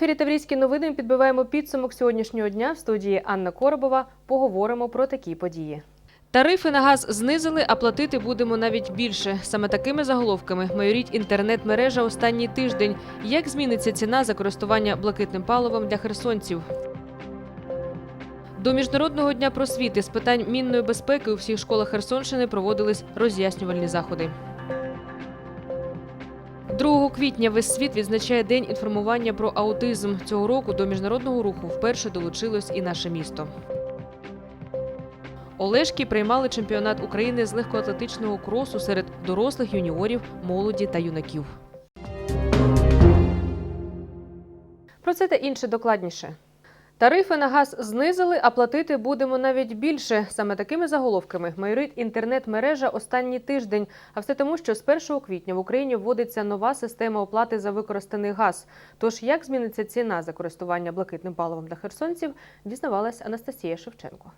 ефірі Таврійські новини. Підбиваємо підсумок сьогоднішнього дня. В студії Анна Коробова поговоримо про такі події. Тарифи на газ знизили, а платити будемо навіть більше. Саме такими заголовками майоріть інтернет-мережа останній тиждень. Як зміниться ціна за користування блакитним паливом для херсонців? До міжнародного дня просвіти з питань мінної безпеки у всіх школах Херсонщини проводились роз'яснювальні заходи. 2 квітня весь світ відзначає день інформування про аутизм. Цього року до міжнародного руху вперше долучилось і наше місто. Олешки приймали чемпіонат України з легкоатлетичного кросу серед дорослих юніорів, молоді та юнаків. Про це та інше докладніше. Тарифи на газ знизили, а платити будемо навіть більше. Саме такими заголовками майорить інтернет-мережа останній тиждень. А все тому, що з 1 квітня в Україні вводиться нова система оплати за використаний газ. Тож як зміниться ціна за користування блакитним паливом для херсонців, дізнавалась Анастасія Шевченко.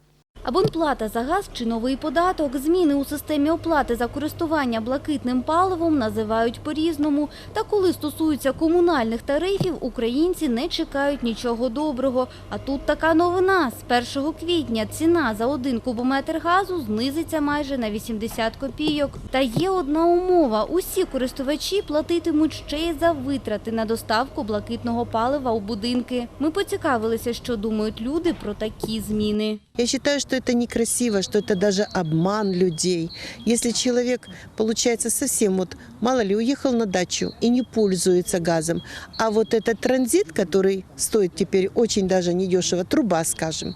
Абонплата за газ чи новий податок, зміни у системі оплати за користування блакитним паливом називають по-різному. Та коли стосується комунальних тарифів, українці не чекають нічого доброго. А тут така новина. З 1 квітня ціна за один кубометр газу знизиться майже на 80 копійок. Та є одна умова. Усі користувачі платитимуть ще й за витрати на доставку блакитного палива у будинки. Ми поцікавилися, що думають люди про такі зміни. Я считаю, что это некрасиво, что это даже обман людей. Если человек, получается, совсем вот, мало ли, уехал на дачу и не пользуется газом, а вот этот транзит, который стоит теперь очень даже недешево, труба, скажем,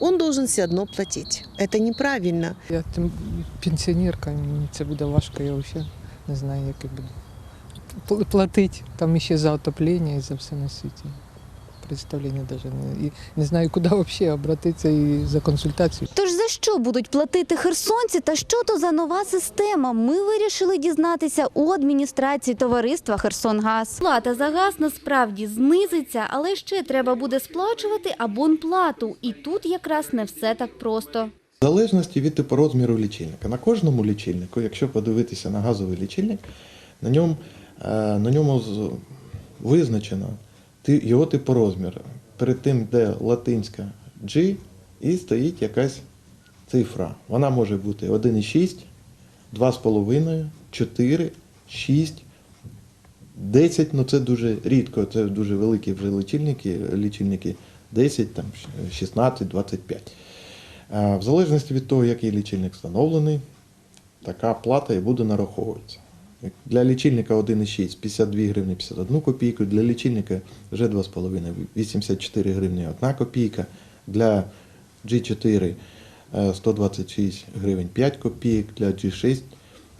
он должен все одно платить. Это неправильно. Я тим пенсіонерка, мені це буде важко, я взагалі не знаю, як я буду пл- платити. Там ще за отоплення і за все на світі. Представлення навіть не, і не знаю, куди взагалі обратитися і за консультацією. Тож за що будуть платити херсонці та що то за нова система? Ми вирішили дізнатися у адміністрації товариства Херсонгаз. Плата за газ насправді знизиться, але ще треба буде сплачувати абонплату. І тут якраз не все так просто. В залежності від типу розміру лічильника. На кожному лічильнику, якщо подивитися на газовий лічильник, на ньому, е, на ньому визначено його типу розміру. Перед тим, де латинська G, і стоїть якась цифра. Вона може бути 1,6, 2,5, 4, 6, 10, ну це дуже рідко, це дуже великі вже лічильники, лічильники 10, там, 16, 25. Е, В залежності від того, який лічильник встановлений, така плата і буде нараховуватися. Для лічильника 1,6 52 гривні 51 копійку, для лічильника вже 2,5 84 гривні 1 копійка, для G4 е, 126 гривень 5 копійок, для G6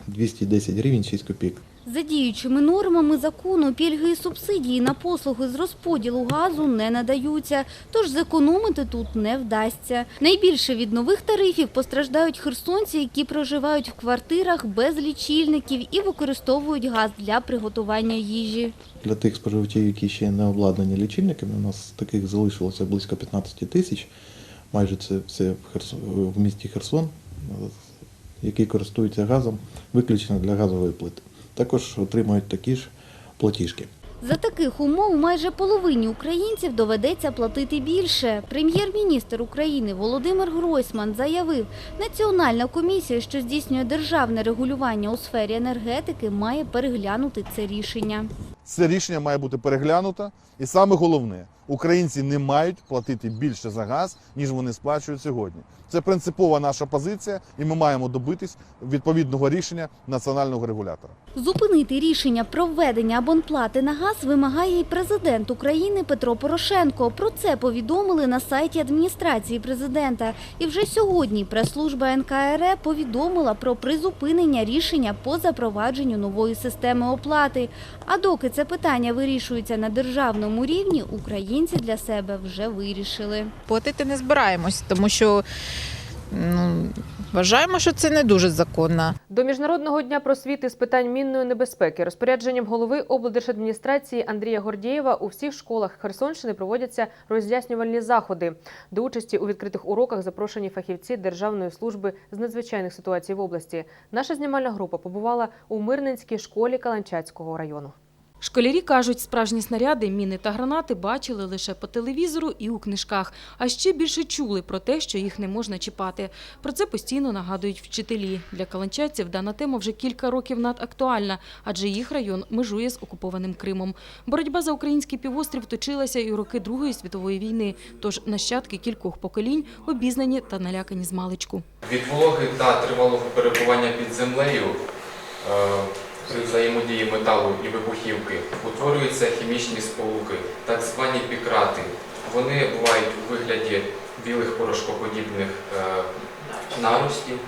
210 гривень 6 копійок. За діючими нормами закону пільги і субсидії на послуги з розподілу газу не надаються, тож зекономити тут не вдасться. Найбільше від нових тарифів постраждають херсонці, які проживають в квартирах без лічильників і використовують газ для приготування їжі. Для тих споживачів, які ще не обладнані лічильниками, у нас таких залишилося близько 15 тисяч. Майже це все в, Херсон, в місті Херсон, е, які користуються газом виключно для газової плити. Також отримують такі ж платіжки. За таких умов майже половині українців доведеться платити більше. Прем'єр-міністр України Володимир Гройсман заявив, Національна комісія, що здійснює державне регулювання у сфері енергетики, має переглянути це рішення. Це рішення має бути переглянуто. І саме головне, українці не мають платити більше за газ, ніж вони сплачують сьогодні. Це принципова наша позиція, і ми маємо добитись відповідного рішення національного регулятора. Зупинити рішення про введення абонплати на газ вимагає і президент України Петро Порошенко. Про це повідомили на сайті адміністрації президента. І вже сьогодні прес-служба НКРЕ повідомила про призупинення рішення по запровадженню нової системи оплати. А доки це питання вирішується на державному рівні, українці для себе вже вирішили. платити не збираємось, тому що ну, вважаємо, що це не дуже законно. До міжнародного дня просвіти з питань мінної небезпеки розпорядженням голови облдержадміністрації Андрія Гордєєва у всіх школах Херсонщини проводяться роз'яснювальні заходи. До участі у відкритих уроках запрошені фахівці Державної служби з надзвичайних ситуацій в області. Наша знімальна група побувала у Мирненській школі Каланчацького району. Школярі кажуть, справжні снаряди, міни та гранати бачили лише по телевізору і у книжках, а ще більше чули про те, що їх не можна чіпати. Про це постійно нагадують вчителі. Для каланчадців дана тема вже кілька років надактуальна, адже їх район межує з окупованим Кримом. Боротьба за український півострів точилася і у роки Другої світової війни, тож нащадки кількох поколінь обізнані та налякані з маличку. Від вологи та тривалого перебування під землею е, при взаємодії металу і вибухівки утворюються хімічні сполуки, так звані пікрати. Вони бувають у вигляді білих порошкоподібних е, наростів.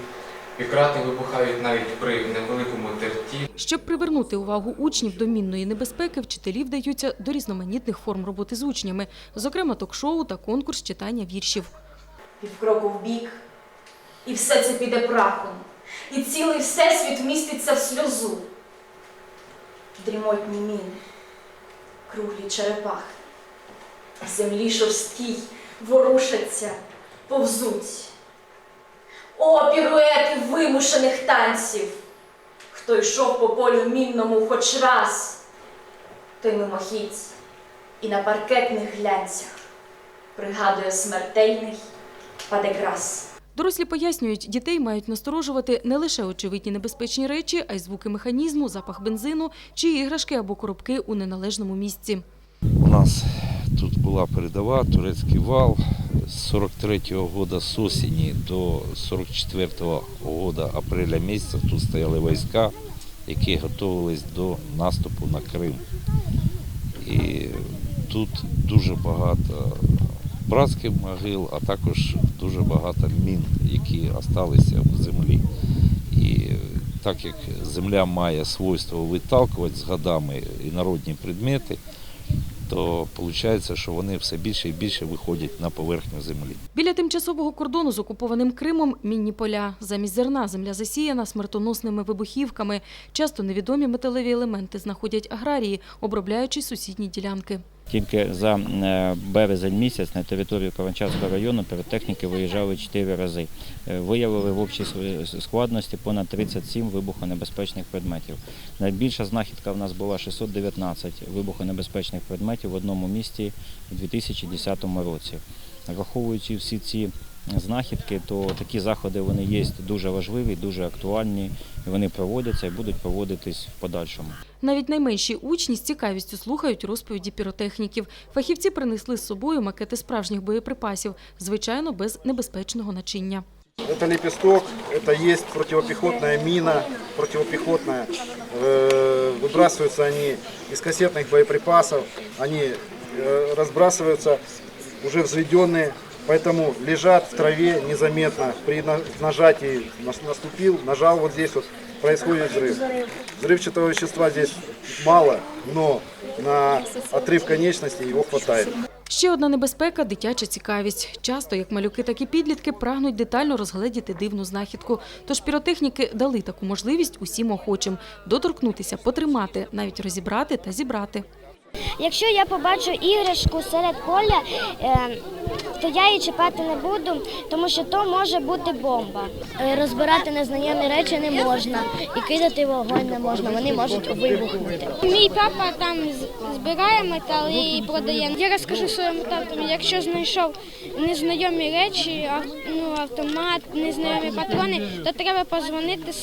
Пікрати вибухають навіть при невеликому терті. Щоб привернути увагу учнів до мінної небезпеки, вчителі вдаються до різноманітних форм роботи з учнями, зокрема ток-шоу та конкурс читання віршів. півкроку вбік, і все це піде прахом, і цілий всесвіт вміститься в сльозу. Дрімотні міни, круглі черепахи, в землі шорсткій ворушаться, повзуть. О, піруети вимушених танців! Хто йшов по полю мінному хоч раз, той мимохідь і на паркетних глянцях пригадує смертельний падеграс. Дорослі пояснюють, дітей мають насторожувати не лише очевидні небезпечні речі, а й звуки механізму, запах бензину чи іграшки або коробки у неналежному місці. У нас тут була передова, турецький вал. З 43-го года з осені до 44-го года апреля місяця тут стояли війська, які готувалися до наступу на Крим. І тут дуже багато братських могил, а також дуже багато мін, які залишилися в землі. І так як земля має свойство виталкувати з годами інородні предмети, то виходить, що вони все більше і більше виходять на поверхню землі. Біля тимчасового кордону з окупованим Кримом мінні поля. Замість зерна земля засіяна смертоносними вибухівками. Часто невідомі металеві елементи знаходять аграрії, обробляючи сусідні ділянки. Тільки за е, березень місяць на територію Каванчарського району піротехніки виїжджали 4 рази. Е, Виявили в общій складності понад 37 вибухонебезпечних предметів. Найбільша знахідка в нас була 619 вибухонебезпечних предметів в одному місті у 2010 році. Враховуючи всі ці знахідки, то такі заходи вони є дуже важливі, дуже актуальні і Вони проводяться і будуть проводитись в подальшому. Навіть найменші учні з цікавістю слухають розповіді піротехніків. Фахівці принесли з собою макети справжніх боєприпасів, звичайно, без небезпечного начиння. Это лепесток, это есть противопехотная мина, противопехотная. Э, Выбрасываются они из кассетных боеприпасов, они э, разбрасываются уже взведенные, поэтому лежат в траве незаметно. При на- нажатии нас- наступил, нажал вот здесь вот, происходит взрыв. Взрывчатого вещества здесь мало, но на отрыв конечностей его хватает. Ще одна небезпека дитяча цікавість. Часто як малюки, так і підлітки прагнуть детально розгледіти дивну знахідку. Тож піротехніки дали таку можливість усім охочим доторкнутися, потримати, навіть розібрати та зібрати. Якщо я побачу іграшку серед поля, е, то я її чіпати не буду, тому що то може бути бомба. Е, Розбирати незнайомі речі не можна і кидати вогонь не можна, вони можуть вибухнути. Мій папа там збирає метал і продає. Я розкажу своєму тату, якщо знайшов незнайомі речі, ну, автомат, незнайомі патрони, то треба позвонити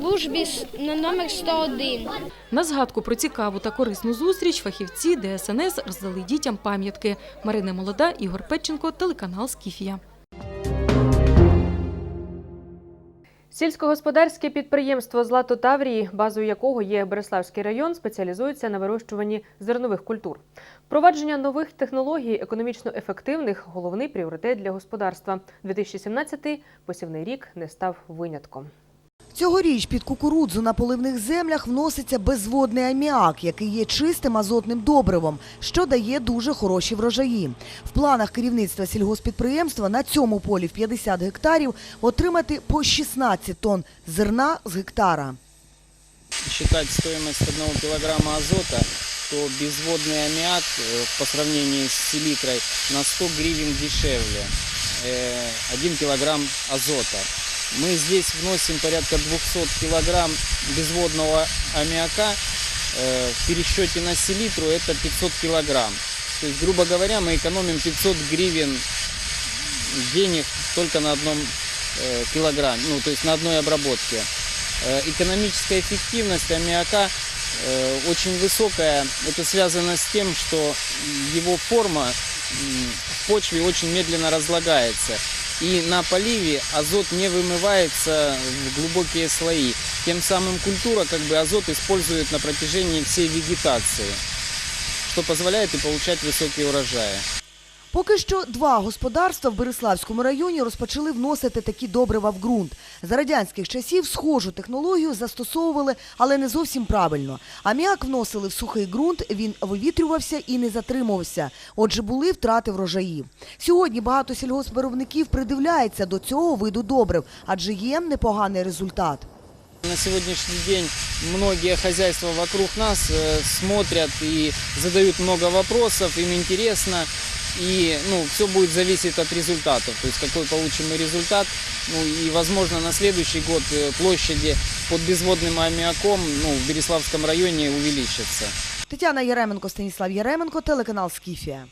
службі на номер 101. На згадку про цікаву та корисну зустріч фахівці ДСНС роздали дітям пам'ятки. Марина Молода, Ігор Петченко, телеканал Скіфія. Сільськогосподарське підприємство Злато Таврії, базою якого є Береславський район, спеціалізується на вирощуванні зернових культур. Впровадження нових технологій, економічно ефективних головний пріоритет для господарства. 2017 посівний рік не став винятком. Цьогоріч під кукурудзу на поливних землях вноситься безводний аміак, який є чистим азотним добривом, що дає дуже хороші врожаї. В планах керівництва сільгоспідприємства на цьому полі в 50 гектарів отримати по 16 тонн зерна з гектара. считать стоимость одного килограмма азота, то безводный аммиак э, по сравнению с селитрой на 100 гривен дешевле. Э, 1 килограмм азота. Мы здесь вносим порядка 200 килограмм безводного аммиака э, в пересчете на селитру это 500 килограмм. То есть, грубо говоря, мы экономим 500 гривен денег только на одном э, килограмме, ну, то есть на одной обработке. Э, Экономическая эффективность аммиака очень высокая. Это связано с тем, что его форма в почве очень медленно разлагается. И на поливе азот не вымывается в глубокие слои. Тем самым культура как бы азот использует на протяжении всей вегетации, что позволяет и получать высокие урожаи. Поки що два господарства в Береславському районі розпочали вносити такі добрива в ґрунт. За радянських часів схожу технологію застосовували, але не зовсім правильно. Аміак вносили в сухий ґрунт, він вивітрювався і не затримувався. Отже, були втрати врожаїв. Сьогодні багато сільгоспвиробників придивляється до цього виду добрив, адже є непоганий результат. На сегодняшний день многие хозяйства вокруг нас э, смотрят и задают много вопросов, им интересно. И ну, все будет зависеть от результатов, то есть какой получим мы результат. Ну и возможно на следующий год э, площади под безводным аммиаком ну, в Береславском районе увеличатся. Тетяна Яременко, Станіслав Яременко, телеканал Скіфія.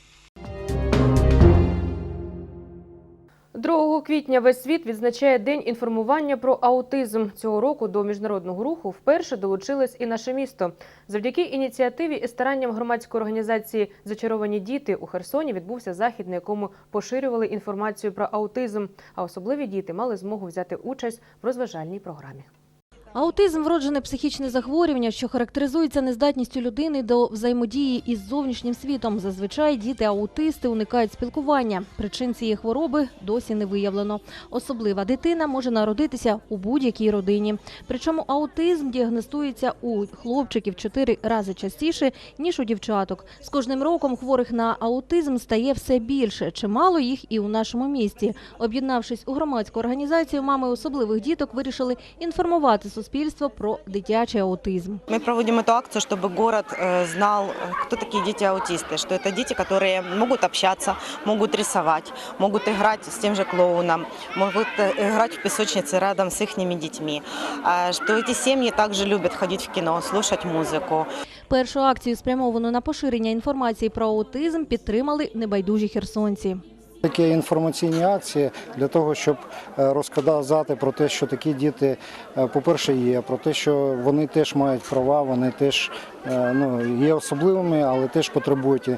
2 квітня весь світ відзначає День інформування про аутизм. Цього року до міжнародного руху вперше долучилось і наше місто. Завдяки ініціативі і старанням громадської організації Зачаровані діти у Херсоні відбувся захід, на якому поширювали інформацію про аутизм. А особливі діти мали змогу взяти участь в розважальній програмі. Аутизм вроджене психічне захворювання, що характеризується нездатністю людини до взаємодії із зовнішнім світом. Зазвичай діти-аутисти уникають спілкування. Причин цієї хвороби досі не виявлено. Особлива дитина може народитися у будь-якій родині. Причому аутизм діагностується у хлопчиків чотири рази частіше ніж у дівчаток. З кожним роком хворих на аутизм стає все більше. Чимало їх і у нашому місті. Об'єднавшись у громадську організацію, мами особливих діток вирішили інформувати суспільство про дитячий аутизм. Мы проводим эту акцию, чтобы город э, знал, э, кто такие дети-аутисты, что это дети, которые могут общаться, могут рисовать, могут играть с тем же клоуном, могут э, играть в песочнице рядом с их детьми, А, что эти семьи также любят ходить в кино, слушать музыку. Першу акцію, спрямовану на поширення інформації про аутизм, підтримали небайдужі херсонці. Такі інформаційні акції для того, щоб е, розказати про те, що такі діти, е, по-перше, є, про те, що вони теж мають права, вони теж е, ну, є особливими, але теж потребують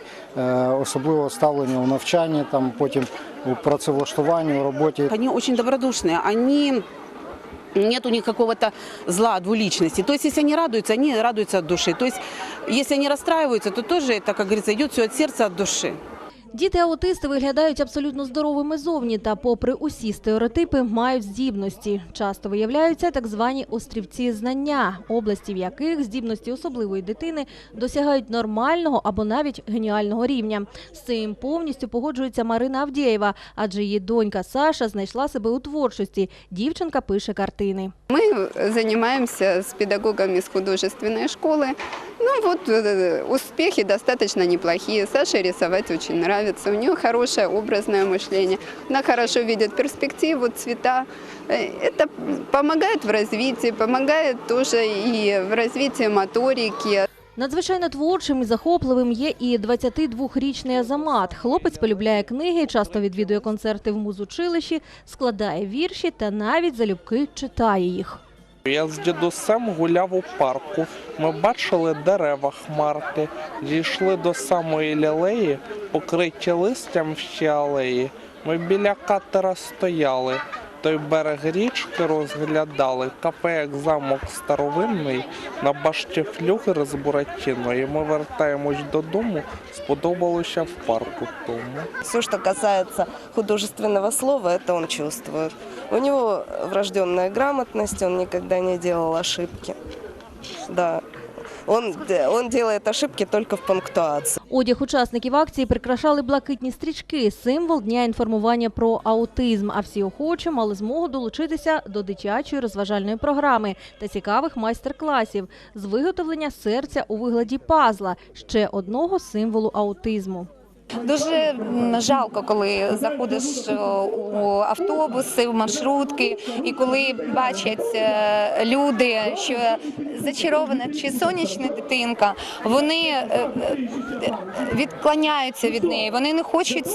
особливого ставлення у навчанні, там потім у працевлаштуванні, у роботі. Они очень добродушные, они нет у них какого-то зла, двуличности. То есть, если они радуются, они радуются от души. То есть, если они расстраиваются, то тоже это, как говорится, идет все от сердца, от души. Діти-аутисти виглядають абсолютно здоровими зовні та, попри усі стереотипи, мають здібності. Часто виявляються так звані острівці знання, області в яких здібності особливої дитини досягають нормального або навіть геніального рівня. З цим повністю погоджується Марина Авдєєва, адже її донька Саша знайшла себе у творчості. Дівчинка пише картини. Мы занимаемся с педагогами с художественной школы. Ну вот э, успехи достаточно неплохие. Саше рисовать очень нравится. У нее хорошее образное мышление. Она хорошо видит перспективу, цвета. Э, Это помогает в развитии, помогает тоже и в развитии моторики. Надзвичайно творчим і захопливим є і 22-річний Азамат. Хлопець полюбляє книги, часто відвідує концерти в музучилищі, складає вірші та навіть залюбки читає їх. Я з дідусем гуляв у парку. Ми бачили дерева хмарки, дійшли до самої лілеї, покриті листям всі алеї. Ми біля катера стояли, той берег річки розглядали, кафе як замок старовинний, на башті флюгер з буратіною. Ми вертаємось додому, сподобалося в парку тому. Все, что касается художественного слова, это он чувствует. У него врожденная грамотность, он никогда не делал ошибки. Да. Он, он делает ошибки только в пунктуации. Одяг учасників акції прикрашали блакитні стрічки, символ дня інформування про аутизм. А всі охочі мали змогу долучитися до дитячої розважальної програми та цікавих майстер-класів з виготовлення серця у вигляді пазла ще одного символу аутизму. Дуже жалко, коли заходиш е, у автобуси, в маршрутки, і коли бачать е, люди, що зачарована чи сонячна дитинка, вони е, відклоняються від неї. Вони не хочуть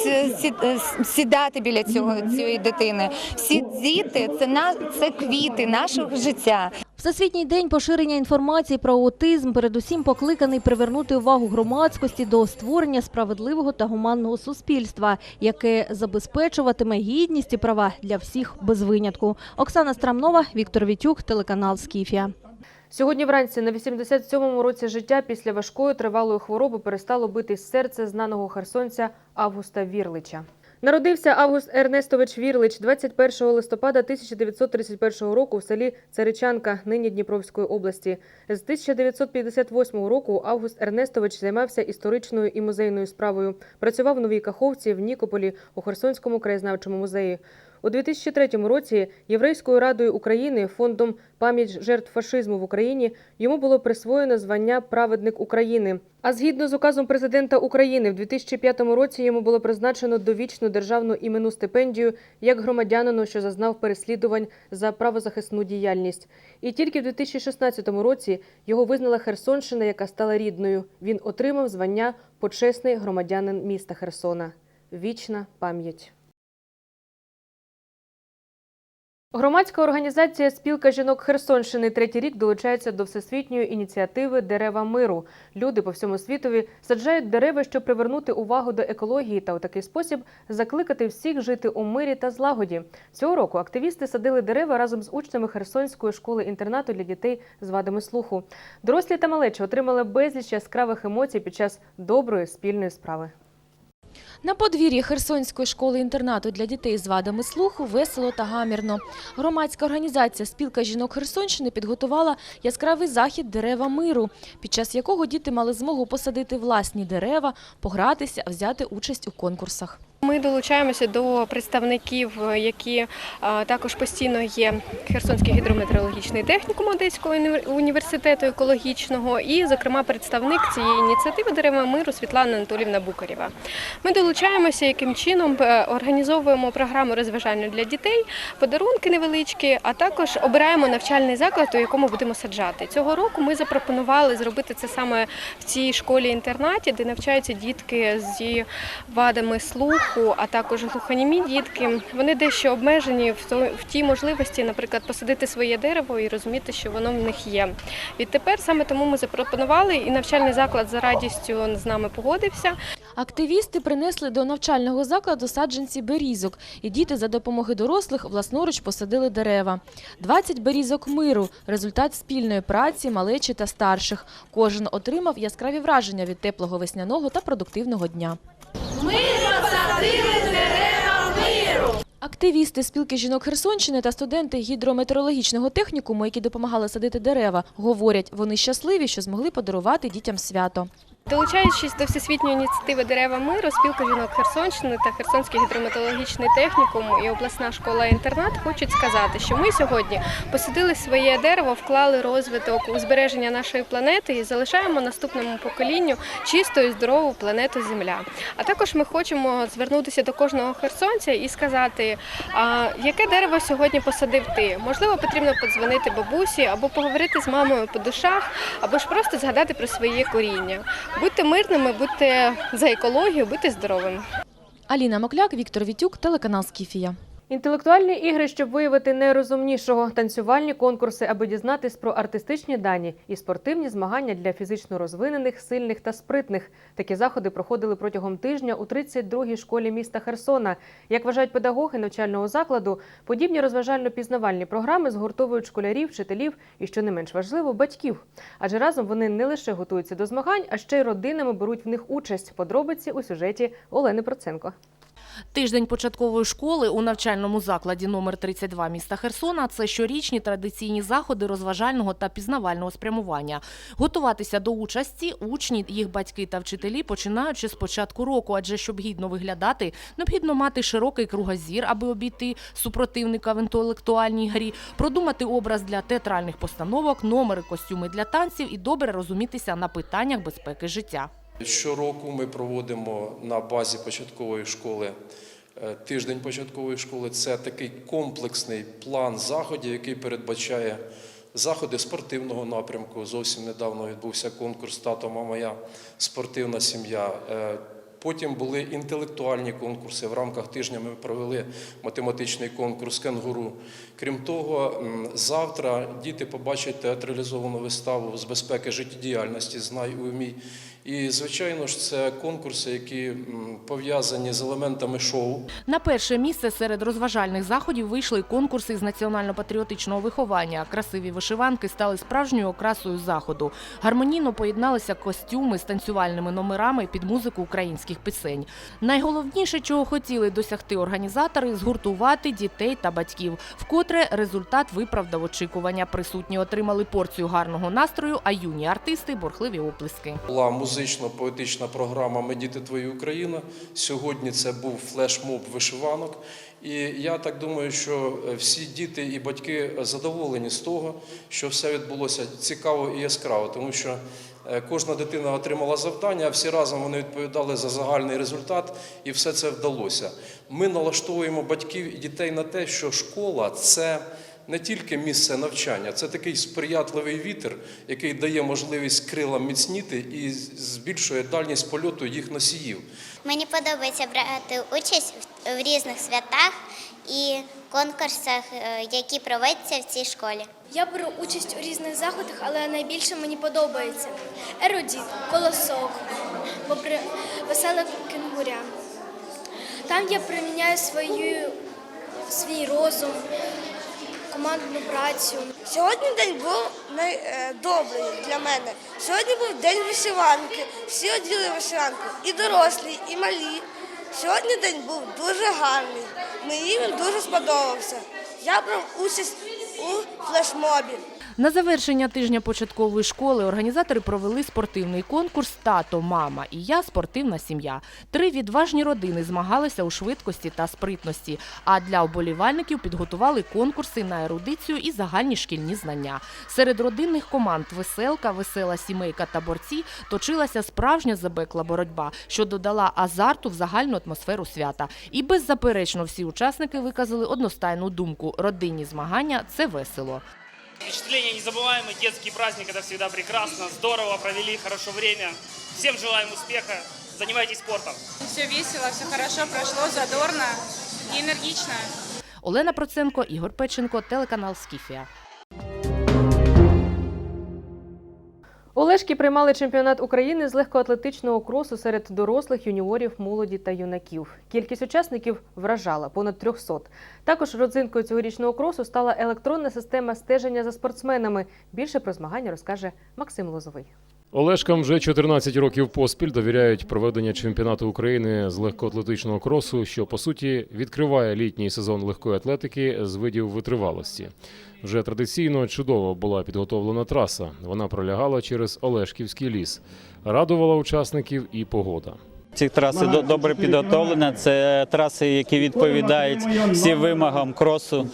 сідати біля цього цієї дитини. Всі діти це на це квіти нашого життя. Всесвітній день поширення інформації про аутизм передусім покликаний привернути увагу громадськості до створення справедливого та гуманного суспільства, яке забезпечуватиме гідність і права для всіх без винятку. Оксана Страмнова, Віктор Вітюк, телеканал Скіфія. Сьогодні вранці на 87-му році життя після важкої тривалої хвороби перестало битись серце знаного херсонця Августа Вірлича. Народився Август Ернестович Вірлич 21 листопада 1931 року в селі Царичанка, нині Дніпровської області. З 1958 року Август Ернестович займався історичною і музейною справою. Працював в Новій Каховці, в Нікополі, у Херсонському краєзнавчому музеї. У 2003 році Єврейською радою України фондом пам'ять жертв фашизму в Україні йому було присвоєно звання Праведник України. А згідно з указом президента України, в 2005 році йому було призначено довічну державну іменну стипендію як громадянину, що зазнав переслідувань за правозахисну діяльність. І тільки в 2016 році його визнала Херсонщина, яка стала рідною. Він отримав звання почесний громадянин міста Херсона. Вічна пам'ять. Громадська організація Спілка жінок Херсонщини третій рік долучається до всесвітньої ініціативи Дерева миру. Люди по всьому світові саджають дерева, щоб привернути увагу до екології та у такий спосіб закликати всіх жити у мирі та злагоді. Цього року активісти садили дерева разом з учнями Херсонської школи інтернату для дітей з вадами слуху. Дорослі та малечі отримали безліч яскравих емоцій під час доброї спільної справи. На подвір'ї Херсонської школи-інтернату для дітей з вадами слуху весело та гамірно. Громадська організація Спілка жінок Херсонщини підготувала яскравий захід дерева миру, під час якого діти мали змогу посадити власні дерева, погратися, взяти участь у конкурсах. Ми долучаємося до представників, які також постійно є Херсонський гідрометеорологічний технікум Одеського уні- університету екологічного, і, зокрема, представник цієї ініціативи Дерева миру Світлана Анатолівна Букарєва. Ми долучаємося, яким чином е, організовуємо програму розважальну для дітей, подарунки невеличкі, а також обираємо навчальний заклад, у якому будемо саджати. Цього року ми запропонували зробити це саме в цій школі-інтернаті, де навчаються дітки зі вадами слуху, а також глухонімі дітки. Вони дещо обмежені в в тій можливості, наприклад, посадити своє дерево і розуміти, що воно в них є. Відтепер саме тому ми запропонували, і навчальний заклад за радістю з нами погодився. Активісти принесли до навчального закладу саджанці берізок, і діти за допомоги дорослих власноруч посадили дерева. 20 берізок миру – результат спільної праці малечі та старших. Кожен отримав яскраві враження від теплого весняного та продуктивного дня. Ми посадили дерева миру. Активісти спілки жінок Херсонщини та студенти гідрометеорологічного технікуму, які допомагали садити дерева, говорять, вони щасливі, що змогли подарувати дітям свято. Долучаючись до всесвітньої ініціативи Дерева миру, спілка жінок Херсонщини та Херсонський гідрометеорологічний технікум і обласна школа-інтернат хочуть сказати, що ми сьогодні посадили своє дерево, вклали розвиток у збереження нашої планети і залишаємо наступному поколінню чисту і здорову планету Земля. А також ми хочемо звернутися до кожного херсонця і сказати, яке дерево сьогодні посадив ти. Можливо, потрібно подзвонити бабусі або поговорити з мамою по душах, або ж просто згадати про своє коріння. Будьте мирними, будьте за екологію, будьте здоровими. Аліна Мокляк, Віктор Вітюк, телеканал Скіфія. Інтелектуальні ігри, щоб виявити найрозумнішого, танцювальні конкурси, аби дізнатись про артистичні дані і спортивні змагання для фізично розвинених, сильних та спритних. Такі заходи проходили протягом тижня у 32-й школі міста Херсона. Як вважають педагоги навчального закладу, подібні розважально-пізнавальні програми згуртовують школярів, вчителів і, що не менш важливо, батьків. Адже разом вони не лише готуються до змагань, а ще й родинами беруть в них участь. Подробиці у сюжеті Олени Проценко. Тиждень початкової школи у навчальному закладі номер 32 міста Херсона – це щорічні традиційні заходи розважального та пізнавального спрямування. Готуватися до участі учні, їх батьки та вчителі починаючи з початку року, адже щоб гідно виглядати, необхідно мати широкий кругозір, аби обійти супротивника в інтелектуальній грі, продумати образ для театральних постановок, номери, костюми для танців і добре розумітися на питаннях безпеки життя. Щороку ми проводимо на базі початкової школи е, тиждень початкової школи. Це такий комплексний план заходів, який передбачає заходи спортивного напрямку. Зовсім недавно відбувся конкурс Тато, мама, моя спортивна сім'я. Е, Потім були інтелектуальні конкурси. В рамках тижня ми провели математичний конкурс кенгуру. Крім того, завтра діти побачать театралізовану виставу з безпеки життєдіяльності Знай умій. І, звичайно ж, це конкурси, які пов'язані з елементами шоу. На перше місце серед розважальних заходів вийшли конкурси з національно-патріотичного виховання. Красиві вишиванки стали справжньою окрасою заходу. Гармонійно поєдналися костюми з танцювальними номерами під музику українських пісень. Найголовніше, чого хотіли досягти організатори, згуртувати дітей та батьків. Вкотре результат виправдав очікування. Присутні отримали порцію гарного настрою, а юні артисти борхливі оплески. Музично-поетична програма Ми діти твої Україна. Сьогодні це був флешмоб вишиванок. І я так думаю, що е, всі діти і батьки задоволені з того, що все відбулося цікаво і яскраво, тому що е, кожна дитина отримала завдання, а всі разом вони відповідали за загальний результат, і все це вдалося. Ми налаштовуємо батьків і дітей на те, що школа це не тільки місце навчання, це такий сприятливий вітер, який дає можливість крилам міцніти і збільшує дальність польоту їх носіїв. Мені подобається брати участь в- різних святах і конкурсах, е, які проводяться в цій школі. Я беру участь у різних заходах, але найбільше мені подобається ерудіт, колосок, веселе кенгуря. Там я приміняю свою, свій розум, командну працю. Сьогодні день був най, е, для мене. Сьогодні був день вишиванки. Всі оділи вишиванку, і дорослі, і малі. Сьогодні день був дуже гарний. Мені він дуже сподобався. Я брав участь у флешмобі. На завершення тижня початкової школи організатори провели спортивний конкурс Тато, мама і я спортивна сім'я. Три відважні родини змагалися у швидкості та спритності. А для оболівальників підготували конкурси на ерудицію і загальні шкільні знання. Серед родинних команд веселка, весела сімейка та борці точилася справжня забекла боротьба, що додала азарту в загальну атмосферу свята. І беззаперечно всі учасники виказали одностайну думку: родинні змагання це весело. Впечатление незабываемый, детский праздник, это всегда прекрасно, здорово, провели хорошо время. Всем желаем успеха, занимайтесь спортом. Все весело, все хорошо прошло, задорно и энергично. Олена Проценко, Ігор Печенко, телеканал Скіфія. Олешки приймали чемпіонат України з легкоатлетичного кросу серед дорослих, юніорів, молоді та юнаків. Кількість учасників вражала понад 300. Також родзинкою цьогорічного кросу стала електронна система стеження за спортсменами. Більше про змагання розкаже Максим Лозовий. Олешкам вже 14 років поспіль довіряють проведення чемпіонату України з легкоатлетичного кросу, що по суті відкриває літній сезон легкої атлетики з видів витривалості. Вже традиційно чудово була підготовлена траса. Вона пролягала через Олешківський ліс. Радувала учасників і погода. Ці траси до- добре підготовлені. Це траси, які відповідають всім вимогам кросу,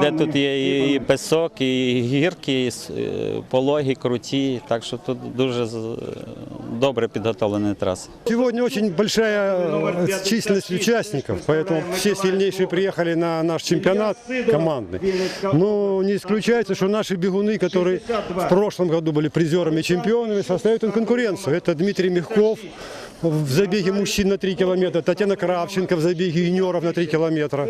де тут є і- і пісок, і гірки, і с- е, пологі, круті. Так що тут дуже з- добре підготовлені траси. Сегодня очень большая э, численность участников, поэтому все сильнейшие приехали на наш чемпионат командный. Но не исключается, что наши бегуны, которые в прошлом году были призерами и чемпионами, составят им конкуренцию. Это Дмитрий Мягков в забеге мужчин на 3 километра, Татьяна Кравченко в забеге юниоров на 3 километра.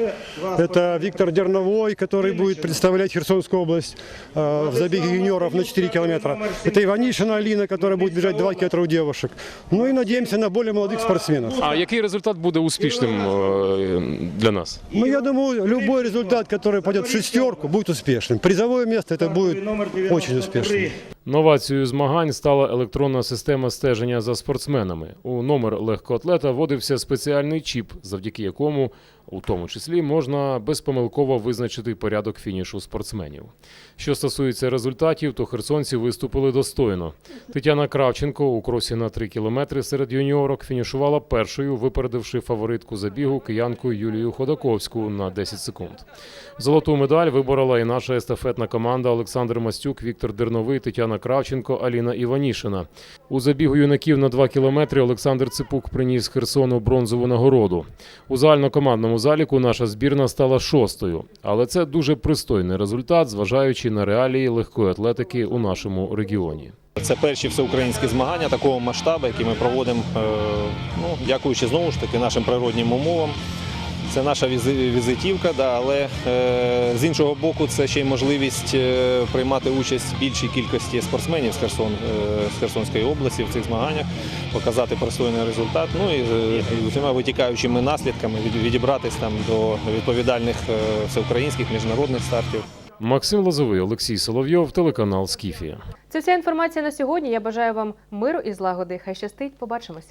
Это Виктор Дерновой, который будет представлять Херсонскую область э, в забеге юниоров на 4 километра. Это Иванишина Алина, которая будет бежать 2 километра у девушек. Ну и надеемся на более молодых спортсменов. А який результат буде успішним е, для нас? Ну, я думаю, любой результат, который пойдет в шестерку, будет успешным. Призовое место это будет очень успешным. Новацією змагань стала електронна система стеження за спортсменами. У номер легкоатлета вводився спеціальний чіп, завдяки якому У тому числі можна безпомилково визначити порядок фінішу спортсменів. Що стосується результатів, то херсонці виступили достойно. Тетяна Кравченко у кросі на 3 кілометри серед юніорок фінішувала першою, випередивши фаворитку забігу киянку Юлію Ходаковську на 10 секунд. Золоту медаль виборола і наша естафетна команда Олександр Мастюк, Віктор Дерновий, Тетяна Кравченко, Аліна Іванішина. У забігу юнаків на 2 кілометри Олександр Ципук приніс Херсону бронзову нагороду. У загальнокомандному заліку наша збірна стала шостою, але це дуже пристойний результат, зважаючи на реалії легкої атлетики у нашому регіоні. Це перші всеукраїнські змагання такого масштабу, які ми проводимо, е, ну, дякуючи знову ж таки нашим природнім умовам. Це наша візи- візитівка, да, але е, з іншого боку, це ще й можливість е, приймати участь в більшій кількості спортсменів з, Херсон, е, з Херсонської області в цих змаганнях, показати пристойний результат. Ну і е, усіма витікаючими наслідками від- відібратись там до відповідальних е, всеукраїнських міжнародних стартів. Максим Лозовий, Олексій Соловйов, телеканал Скіфія. Це вся інформація на сьогодні. Я бажаю вам миру і злагоди. Хай щастить. Побачимось.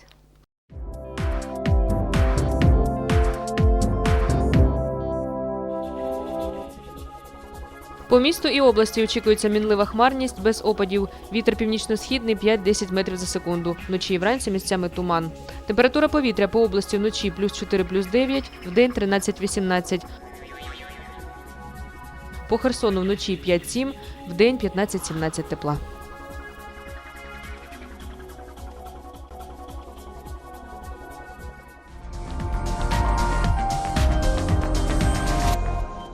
По місту і області очікується мінлива хмарність без опадів. Вітер північно-східний 5-10 метрів за секунду. Вночі і вранці місцями туман. Температура повітря по області вночі плюс 4, плюс 9, вдень 13-18. По Херсону вночі 5-7, вдень 15-17 тепла.